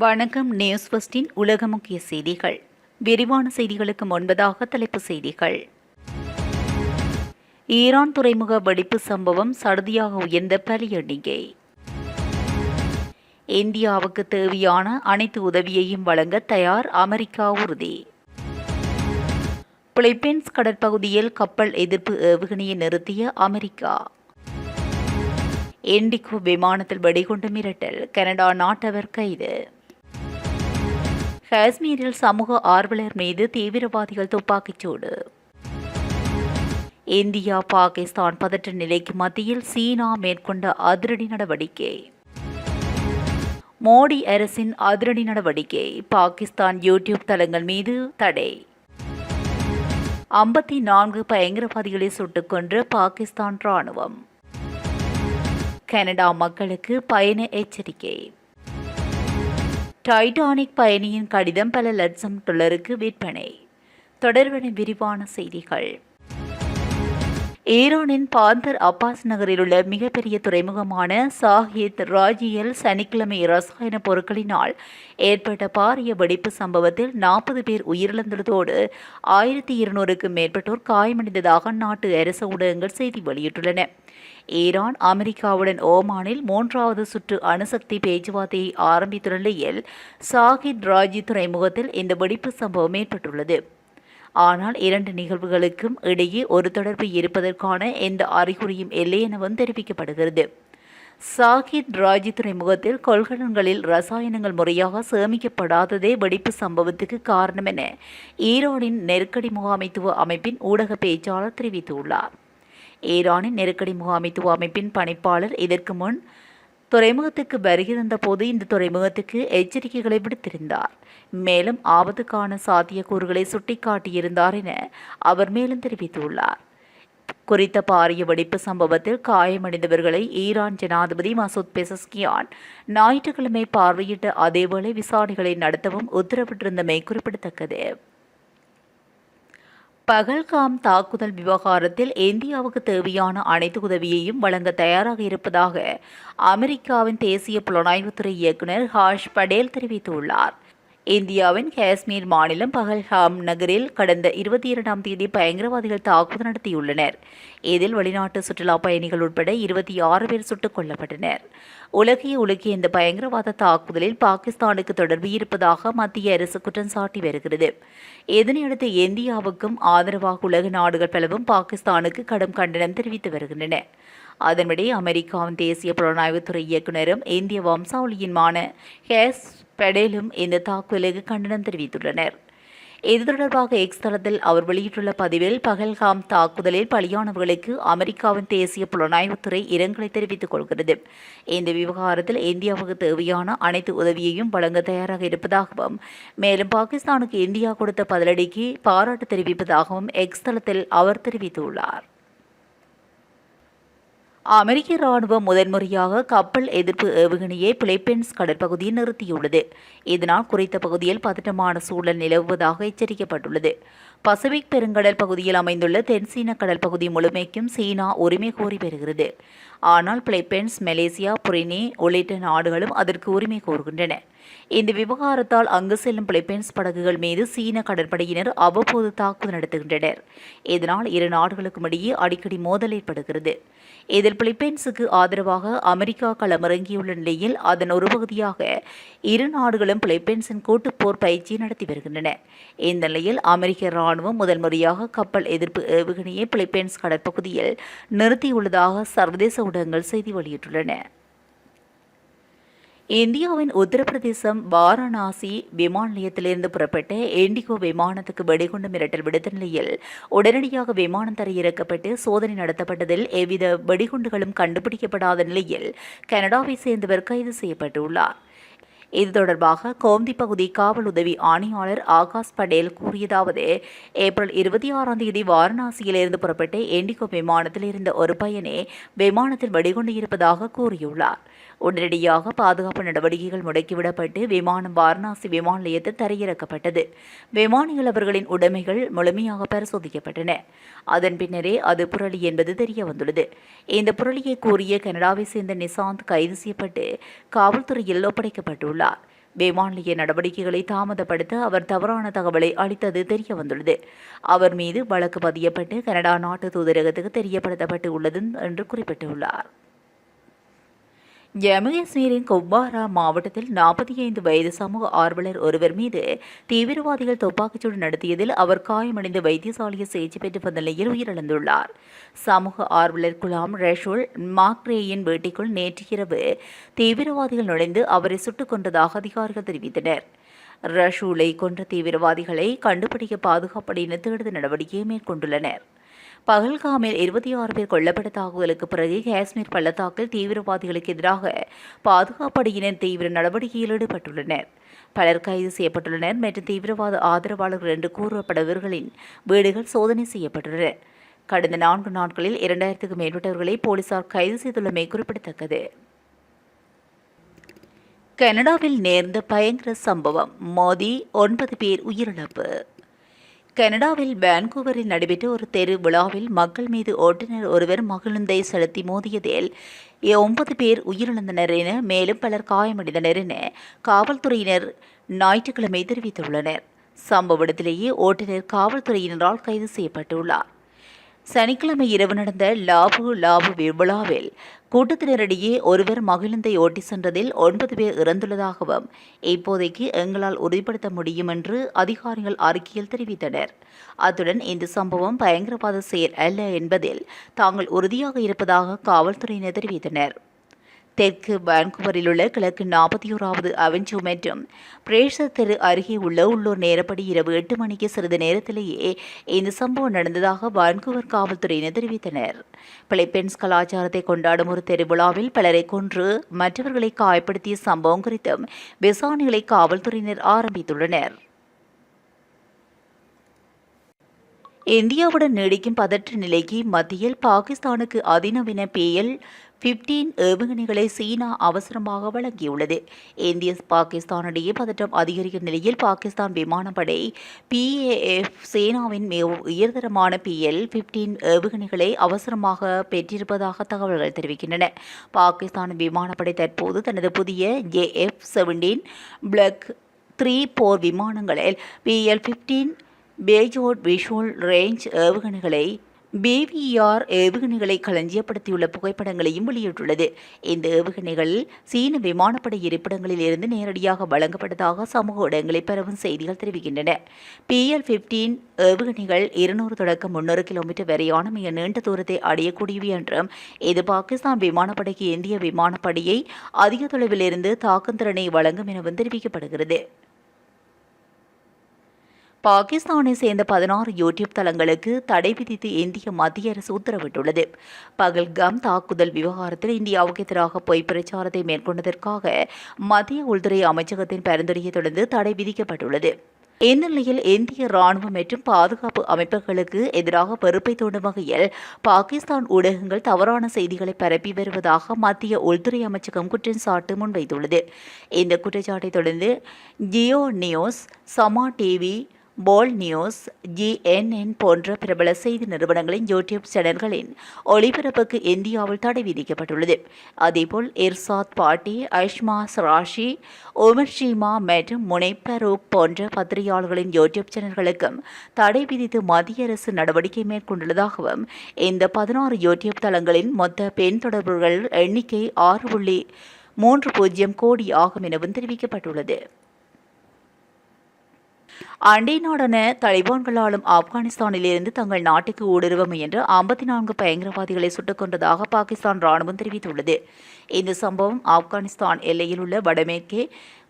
வணக்கம் நியூஸ் ஃபஸ்டின் உலக முக்கிய செய்திகள். விரிவான செய்திகளுக்கு முன்பதாக தலைப்பு செய்திகள். ஈரான் துறைமுக வெடிப்பு சம்பவம் சடுதியாக உயர்ந்த பலி எண்ணிக்கை இந்தியாவுக்கு தேவையான அனைத்து உதவியையும் வழங்க தயார் அமெரிக்கா உறுதி. பிலிப்பைன்ஸ் கடற்பகுதியில் கப்பல் எதிர்ப்பு ஏவுகணையை நிறுத்திய அமெரிக்கா. இண்டிகோ விமானத்தில் வெடிகுண்டு மிரட்டல் கனடா நாட்டவர் கைது. காஷ்மீரில் சமூக ஆர்வலர் மீது தீவிரவாதிகள் துப்பாக்கிச்சூடு இந்தியா பாகிஸ்தான் பதற்ற நிலைக்கு மத்தியில் சீனா மேற்கொண்ட அதிரடி நடவடிக்கை மோடி அரசின் அதிரடி நடவடிக்கை பாகிஸ்தான் யூடியூப் தளங்கள் மீது தடை ஐம்பத்தி நான்கு பயங்கரவாதிகளை சுட்டுக் கொன்ற பாகிஸ்தான் ராணுவம் கனடா மக்களுக்கு பயண எச்சரிக்கை டைட்டானிக் பயணியின் கடிதம் பல லட்சம் டொலருக்கு விற்பனை. தொடர்பான விரிவான செய்திகள். ஈரானின் பாந்தர் அப்பாஸ் நகரில் உள்ள மிகப்பெரிய துறைமுகமான சாஹித் ராஜியல் சனிக்கிழமை ரசாயன பொருட்களினால் ஏற்பட்ட பாரிய வெடிப்பு சம்பவத்தில் நாற்பது பேர் உயிரிழந்துள்ளதோடு ஆயிரத்தி இருநூறுக்கும் மேற்பட்டோர் காயமடைந்ததாக நாட்டு அரசு ஊடகங்கள் செய்தி வெளியிட்டுள்ளன. ஈரான் அமெரிக்காவுடன் ஓமானில் மூன்றாவது சுற்று அணுசக்தி பேச்சுவார்த்தையை ஆரம்பித்துள்ள நிலையில் சாகித் ராஜி துறைமுகத்தில் இந்த வெடிப்பு சம்பவம் ஏற்பட்டுள்ளது. ஆனால் இரண்டு நிகழ்வுகளுக்கும் இடையே ஒரு தொடர்பு இருப்பதற்கான எந்த அறிகுறியும் இல்லை எனவும் தெரிவிக்கப்படுகிறது. சாகித் ராஜி துறைமுகத்தில் கொள்கலன்களில் ரசாயனங்கள் முறையாக சேமிக்கப்படாததே வெடிப்பு சம்பவத்துக்கு காரணம் என ஈரானின் நெருக்கடி முகாமைத்துவ அமைப்பின் ஊடக பேச்சாளர் தெரிவித்துள்ளார். ஈரானின் நெருக்கடி முகாமைத்துவ அமைப்பின் பணிப்பாளர் இதற்கு முன் துறைமுகத்துக்கு வருகை போது இந்த துறைமுகத்துக்கு எச்சரிக்கைகளை விடுத்திருந்தார். மேலும் ஆபத்துக்கான சாத்தியக்கூறுகளை சுட்டிக்காட்டியிருந்தார் என அவர் மேலும் தெரிவித்துள்ளார். குறித்த பாரிய வெடிப்பு சம்பவத்தில் காயமடைந்தவர்களை ஈரான் ஜனாதிபதி மசூத் பெசஸ்கியான் ஞாயிற்றுக்கிழமை பார்வையிட்ட அதேவேளை விசாரணைகளை நடத்தவும் உத்தரவிட்டிருந்தமை குறிப்பிடத்தக்கது. பகல்காம் தாக்குதல் விவகாரத்தில் இந்தியாவுக்கு தேவையான அனைத்து உதவியையும் வழங்க தயாராக இருப்பதாக அமெரிக்காவின் தேசிய புலனாய்வுத்துறை இயக்குநர் ஹாஷ் படேல் தெரிவித்துள்ளார். இந்தியாவின் காஷ்மீர் மாநிலம் பகல்ஹாம் நகரில் கடந்த இருபத்தி இரண்டாம் தேதி பயங்கரவாதிகள் தாக்குதல் நடத்தியுள்ளனர். இதில் வெளிநாட்டு சுற்றுலா பயணிகள் உட்பட இருபத்தி ஆறு பேர் சுட்டுக் கொல்லப்பட்டனர். உலகையே உலகிய இந்த பயங்கரவாத தாக்குதலில் பாகிஸ்தானுக்கு தொடர்பு இருப்பதாக மத்திய அரசு குற்றம் சாட்டி வருகிறது. இதனையடுத்து இந்தியாவுக்கும் ஆதரவாக உலக நாடுகள் பலவும் பாகிஸ்தானுக்கு கடும் கண்டனம் தெரிவித்து வருகின்றன. அதன்படி அமெரிக்காவின் தேசிய புலனாய்வுத்துறை இயக்குநரும் இந்திய வம்சாவளியுமான ஹேஸ் பெடேலும் இந்த தாக்குதலுக்கு கண்டனம் தெரிவித்துள்ளனர் இது தொடர்பாக எக்ஸ் தளத்தில் அவர் வெளியிட்டுள்ள பதிவில் பகல்காம் தாக்குதலில் பலியானவர்களுக்கு அமெரிக்காவின் தேசிய புலனாய்வுத்துறை இரங்கலை தெரிவித்துக் கொள்கிறது இந்த விவகாரத்தில் இந்தியாவுக்கு தேவையான அனைத்து உதவியையும் வழங்க தயாராக இருப்பதாகவும் மேலும் பாகிஸ்தானுக்கு இந்தியா கொடுத்த பதிலடிக்கு பாராட்டு தெரிவிப்பதாகவும் எக்ஸ் தளத்தில் அவர் தெரிவித்துள்ளார் அமெரிக்க ராணுவம் முதன்முறையாக கப்பல் எதிர்ப்பு ஏவுகணையை பிலிப்பைன்ஸ் கடற்பகுதியில் நிறுத்தியுள்ளது. இதனால் குறித்த பகுதியில் பதட்டமான சூழல் நிலவுவதாக எச்சரிக்கப்பட்டுள்ளது. பசிபிக் பெருங்கடல் பகுதியில் அமைந்துள்ள தென்சீன கடல் பகுதி முழுமைக்கும் சீனா உரிமை கோரி வருகிறது. ஆனால் பிலிப்பைன்ஸ் மலேசியா புரினே உள்ளிட்ட நாடுகளும் அதற்கு உரிமை கோருகின்றன. இந்த விவகாரத்தால் அங்கு செல்லும் பிலிப்பைன்ஸ் படகுகள் மீது சீன கடற்படையினர் அவ்வப்போது தாக்குதல் நடத்துகின்றனர். இதனால் இரு நாடுகளுக்கும் இடையே அடிக்கடி மோதல் ஏற்படுகிறது. இதில் பிலிப்பைன்ஸுக்கு ஆதரவாக அமெரிக்கா களமிறங்கியுள்ள நிலையில் அதன் ஒரு பகுதியாக இரு நாடுகளும் பிலிப்பைன்ஸின் கூட்டுப்போர் பயிற்சி நடத்தி வருகின்றன. இந்த நிலையில் அமெரிக்க இராணுவம் முதல் முறையாக கப்பல் எதிர்ப்பு ஏவுகணையை பிலிப்பைன்ஸ் கடற்பகுதியில் நிறுத்தியுள்ளதாக சர்வதேச ஊடகங்கள் செய்தி வெளியிட்டுள்ளன. இந்தியாவின் உத்தரப்பிரதேசம் வாரணாசி விமான நிலையத்திலிருந்து புறப்பட்ட இண்டிகோ விமானத்துக்கு வெடிகுண்டு மிரட்டல் விடுத்த நிலையில் உடனடியாக விமானம் தரையிறக்கப்பட்டு சோதனை நடத்தப்பட்டதில் எவ்வித வெடிகுண்டுகளும் கண்டுபிடிக்கப்படாத நிலையில் கனடாவை சேர்ந்தவர் கைது செய்யப்பட்டுள்ளார். இது தொடர்பாக கோம்தி பகுதி காவல் உதவி ஆணையாளர் ஆகாஷ் படேல் கூறியதாவது ஏப்ரல் இருபத்தி ஆறாம் தேதி வாரணாசியிலிருந்து புறப்பட்டு இண்டிகோ விமானத்தில் இருந்த ஒரு பயனே விமானத்தில் வெடிகுண்டு இருப்பதாக கூறியுள்ளார். உடனடியாக பாதுகாப்பு நடவடிக்கைகள் முடக்கிவிடப்பட்டு விமானம் வாரணாசி விமான நிலையத்தில் தரையிறக்கப்பட்டது. விமானிகள் அவர்களின் உடைமைகள் முழுமையாக பரிசோதிக்கப்பட்டன. அதன் பின்னரே அது புரளி என்பது தெரிய வந்துள்ளது இந்த புரளியை கூறிய கனடாவை சேர்ந்த நிசாந்த் கைது செய்யப்பட்டு காவல்துறையில் ஒப்படைக்கப்பட்டுள்ளார். விமான நிலைய நடவடிக்கைகளை தாமதப்படுத்த அவர் தவறான தகவலை அளித்தது தெரிய வந்துள்ளது அவர் மீது வழக்கு பதியப்பட்டு கனடா நாட்டு தூதரகத்துக்கு தெரியப்படுத்தப்பட்டு உள்ளது என்று குறிப்பிட்டுள்ளார். ஜம்மு காஷ்மீரின் குப்வாரா மாவட்டத்தில் நாற்பத்தி ஐந்து வயது சமூக ஆர்வலர் ஒருவர் மீது தீவிரவாதிகள் துப்பாக்கிச்சூடு நடத்தியதில் அவர் காயமடைந்து வைத்தியசாலையில் சிகிச்சை பெற்று வந்த நிலையில் உயிரிழந்துள்ளார். சமூக ஆர்வலர் குலாம் ரஷுல் மாக்ரேயின் வீட்டிற்குள் நேற்று இரவு தீவிரவாதிகள் நுழைந்து அவரை சுட்டுக் கொன்றதாக அதிகாரிகள் தெரிவித்தனர். ரஷூலை கொன்ற தீவிரவாதிகளை கண்டுபிடிக்க பாதுகாப்படையினர் தேடுதல் நடவடிக்கையை மேற்கொண்டுள்ளனர். பகல்காமில் இருபத்தி ஆறு பேர் கொல்லப்பட்ட தாக்குதலுக்கு பிறகு காஷ்மீர் பள்ளத்தாக்கில் தீவிரவாதிகளுக்கு எதிராக பாதுகாப்படையினர் தீவிர நடவடிக்கையில் ஈடுபட்டுள்ளனர். பலர் கைது செய்யப்பட்டுள்ளனர் மற்றும் தீவிரவாத ஆதரவாளர்கள் என்று கூறப்பட்டவர்களின் வீடுகள் சோதனை செய்யப்பட்டுள்ளன. கடந்த நான்கு நாட்களில் இரண்டாயிரத்துக்கும் மேற்பட்டவர்களை போலீசார் கைது செய்துள்ளமை குறிப்பிடத்தக்கது. கனடாவில் நேர்ந்த பயங்கர சம்பவம். மோதி ஒன்பது பேர் உயிரிழப்பு. கனடாவில் வான்கூவரில் நடைபெற்ற ஒரு தெரு விழாவில் மக்கள் மீது ஓட்டுநர் ஒருவர் மகிழுந்தை செலுத்தி மோதியதில் ஒன்பது பேர் உயிரிழந்தனர் என மேலும் பலர் காயமடைந்தனர் என காவல்துறையினர் ஞாயிற்றுக்கிழமை தெரிவித்துள்ளனர். சம்பவ இடத்திலேயே ஓட்டுநர் காவல்துறையினரால் கைது செய்யப்பட்டுள்ளார். சனிக்கிழமை இரவு நடந்த லாபு லாபு விழாவில் கூட்டத்தினரிடையே ஒருவர் மகிழுந்தை ஓட்டி சென்றதில் ஒன்பது பேர் இறந்துள்ளதாகவும் இப்போதைக்கு எங்களால் உறுதிப்படுத்த முடியும் என்று அதிகாரிகள் அறிக்கையில் தெரிவித்தனர். அத்துடன் இந்த சம்பவம் பயங்கரவாத செயல் அல்ல என்பதில் தாங்கள் உறுதியாக இருப்பதாக காவல்துறையினர் தெரிவித்தனர். தெற்கு வான்குவரில் உள்ள கிழக்கு நாற்பத்தி ஓராவது அவென்யூ மற்றும் பிரேஷர் தெரு அருகே உள்ள உள்ளூர் நேரப்படி இரவு எட்டு மணிக்கு சிறிது நேரத்திலேயே இந்த சம்பவம் நடந்ததாக வான்குவர் காவல்துறையினர் தெரிவித்தனர். பிலிப்பைன்ஸ் கலாச்சாரத்தை கொண்டாடும் ஒரு தெருவிழாவில் பலரை கொன்று மற்றவர்களை காயப்படுத்திய சம்பவம் குறித்தும் விசாரணைகளை காவல்துறையினர் ஆரம்பித்துள்ளனர். இந்தியாவுடன் நீடிக்கும் பதற்ற நிலைக்கு மத்தியில் பாகிஸ்தானுக்கு அதிநவீன பேயல் பிப்டீன் ஏவுகணைகளை சீனா அவசரமாக வழங்கியுள்ளது. இந்திய பாகிஸ்தானிடையே பதற்றம் அதிகரிக்கும் நிலையில் பாகிஸ்தான் விமானப்படை பிஏஎஃப் சேனாவின் மிக உயர்தரமான பிஎல் பிப்டீன் ஏவுகணைகளை அவசரமாக பெற்றிருப்பதாக தகவல்கள் தெரிவிக்கின்றன. பாகிஸ்தான் விமானப்படை தற்போது தனது புதிய ஜேஎஃப் செவன்டீன் பிளக் த்ரீ போர் விமானங்களில் PL fifteen beyond visual range ஏவுகணைகளை பேவிஆர் ஏவுகணைகளை களஞ்சியப்படுத்தியுள்ள புகைப்படங்களையும் வெளியிட்டுள்ளது. இந்த ஏவுகணைகள் சீன விமானப்படை இருப்பிடங்களில் இருந்து நேரடியாக வழங்கப்பட்டதாக சமூக இடங்களில் பரவும் செய்திகள் தெரிவிக்கின்றன. பிஎல் பிப்டீன் ஏவுகணைகள் இருநூறு தொடக்கம் முன்னூறு கிலோமீட்டர் வரையான மிக நீண்ட தூரத்தை அடையக்கூடியவை என்றும் இது பாகிஸ்தான் விமானப்படைக்கு இந்திய விமானப்படையை அதிக தொலைவில் இருந்து தாக்கும் திறனை வழங்கும் எனவும் தெரிவிக்கப்படுகிறது. பாகிஸ்தானை சேர்ந்த பதினாறு யூடியூப் தளங்களுக்கு தடை விதித்து இந்திய மத்திய அரசு உத்தரவிட்டுள்ளது. பகல்காம் தாக்குதல் விவகாரத்தில் இந்தியாவுக்கு எதிராக பொய் பிரச்சாரத்தை மேற்கொண்டதற்காக மத்திய உள்துறை அமைச்சகத்தின் பரிந்துரையை தொடர்ந்து தடை விதிக்கப்பட்டுள்ளது. இந்த நிலையில் இந்திய ராணுவம் மற்றும் பாதுகாப்பு அமைப்புகளுக்கு எதிராக வெறுப்பை தூண்டும் வகையில் பாகிஸ்தான் ஊடகங்கள் தவறான செய்திகளை பரப்பி வருவதாக மத்திய உள்துறை அமைச்சகம் குற்றம் சாட்டு முன்வைத்துள்ளது. இந்த குற்றச்சாட்டை தொடர்ந்து Geo news Samaa TV Bol news GNN போன்ற பிரபல செய்தி நிறுவனங்களின் யூடியூப் சேனல்களின் ஒளிபரப்புக்கு இந்தியாவில் தடை விதிக்கப்பட்டுள்ளது. அதேபோல் இர்சாத் பாட்டி ஐஷ்மா சராஷி உமர் ஷீமா மற்றும் முனைப்பரூப் போன்ற பத்திரிகையாளர்களின் யூடியூப் சேனல்களுக்கும் தடை விதித்து மத்திய அரசு நடவடிக்கை மேற்கொண்டுள்ளதாகவும் இந்த பதினாறு யூடியூப் தளங்களின் மொத்த பெண் தொடர்புகள் எண்ணிக்கை ஆறு புள்ளி மூன்று பூஜ்ஜியம் கோடி ஆகும் எனவும் தெரிவிக்கப்பட்டுள்ளது. அண்டை நாடான தலிபான்களாலும் ஆப்கானிஸ்தானிலிருந்து தங்கள் நாட்டுக்கு ஊடுருவ முயன்ற ஐம்பத்தி நான்கு பயங்கரவாதிகளை சுட்டுக் கொண்டதாக பாகிஸ்தான் ராணுவம் தெரிவித்துள்ளது. இந்த சம்பவம் ஆப்கானிஸ்தான் எல்லையில் உள்ள வடமேற்கே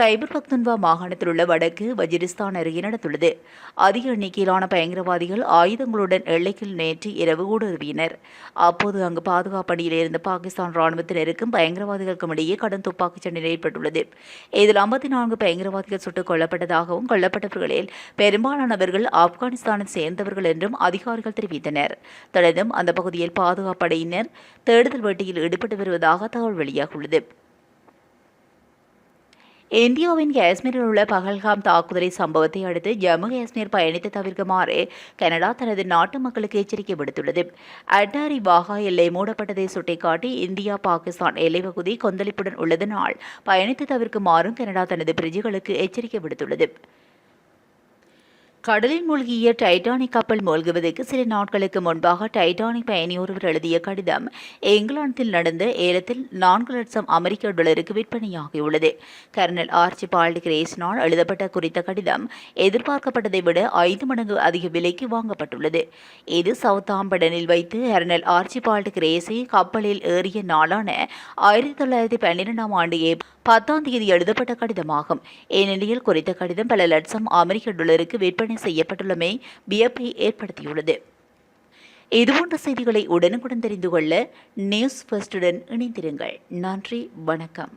கைபர் பக்துன்வா மாகாணத்தில் உள்ள வடக்கு வஜிரிஸ்தான் அருகே நடந்துள்ளது. அதிக எண்ணிக்கையிலான பயங்கரவாதிகள் ஆயுதங்களுடன் எல்லைக்குள் நேற்று இரவு ஊடுருவினர். அப்போது அங்கு பாதுகாப்பு பணியில் இருந்த பாகிஸ்தான் ராணுவத்தினருக்கும் பயங்கரவாதிகளுக்கும் இடையே கடும் துப்பாக்கிச் சண்டை ஏற்பட்டுள்ளது இதில் ஐம்பத்தி நான்கு பயங்கரவாதிகள் சுட்டுக் கொல்லப்பட்டதாகவும் கொல்லப்பட்டவர்களில் பெரும்பாலானவர்கள் ஆப்கானிஸ்தானை சேர்ந்தவர்கள் என்றும் அதிகாரிகள் தெரிவித்தனர். தொடர்ந்தும் அந்த பகுதியில் பாதுகாப்பு படையினர் தேடுதல் வேட்டையில் ஈடுபட்டு வருவதாக தகவல் வெளியாகியுள்ளது. இந்தியாவின் காஷ்மீரில் உள்ள பகல்காம் தாக்குதலை சம்பவத்தை அடுத்து ஜம்மு காஷ்மீர் பயணித்து தவிர்க்குமாறு கனடா தனது நாட்டு மக்களுக்கு எச்சரிக்கை விடுத்துள்ளது. அட்டாரி வாகா எல்லை மூடப்பட்டதை சுட்டிக்காட்டி இந்தியா பாகிஸ்தான் எல்லை பகுதி கொந்தளிப்புடன் உள்ளதனால் பயணித்து தவிர்க்குமாறும் கனடா தனது பிரஜைகளுக்கு எச்சரிக்கை விடுத்துள்ளது. கடலில் மூழ்கிய டைட்டானிக் கப்பல் மூழ்குவதற்கு சில நாட்களுக்கு முன்பாக டைட்டானிக் பயணி ஒருவர் எழுதிய கடிதம் இங்கிலாந்தில் நடந்த ஏலத்தில் நான்கு லட்சம் அமெரிக்க டாலருக்கு விற்பனையாகியுள்ளது. கர்னல் ஆர்ச்சிபால்ட் கிரேஸ்னால் எழுதப்பட்ட குறித்த கடிதம் எதிர்பார்க்கப்பட்டதை விட ஐந்து மடங்கு அதிக விலைக்கு வாங்கப்பட்டுள்ளது. இது சவுத்தாம்படனில் வைத்து கர்னல் ஆர்ச்சிபால்ட் கிரேசி கப்பலில் ஏறிய நாளான ஆயிரத்தி தொள்ளாயிரத்தி பன்னிரெண்டாம் ஆண்டு பத்தாம் தேதி எழுதப்பட்ட கடிதமாகும். இந்நிலையில் குறித்த கடிதம் பல லட்சம் அமெரிக்க டாலருக்கு விற்பனை செய்யப்பட்டுள்ளமை வியப்பை ஏற்படுத்தியுள்ளது. இதுபோன்ற செய்திகளை உடனுக்குடன் தெரிந்து கொள்ள நியூஸ் ஃபர்ஸ்டுடன் இணைந்திருங்கள். நன்றி வணக்கம்.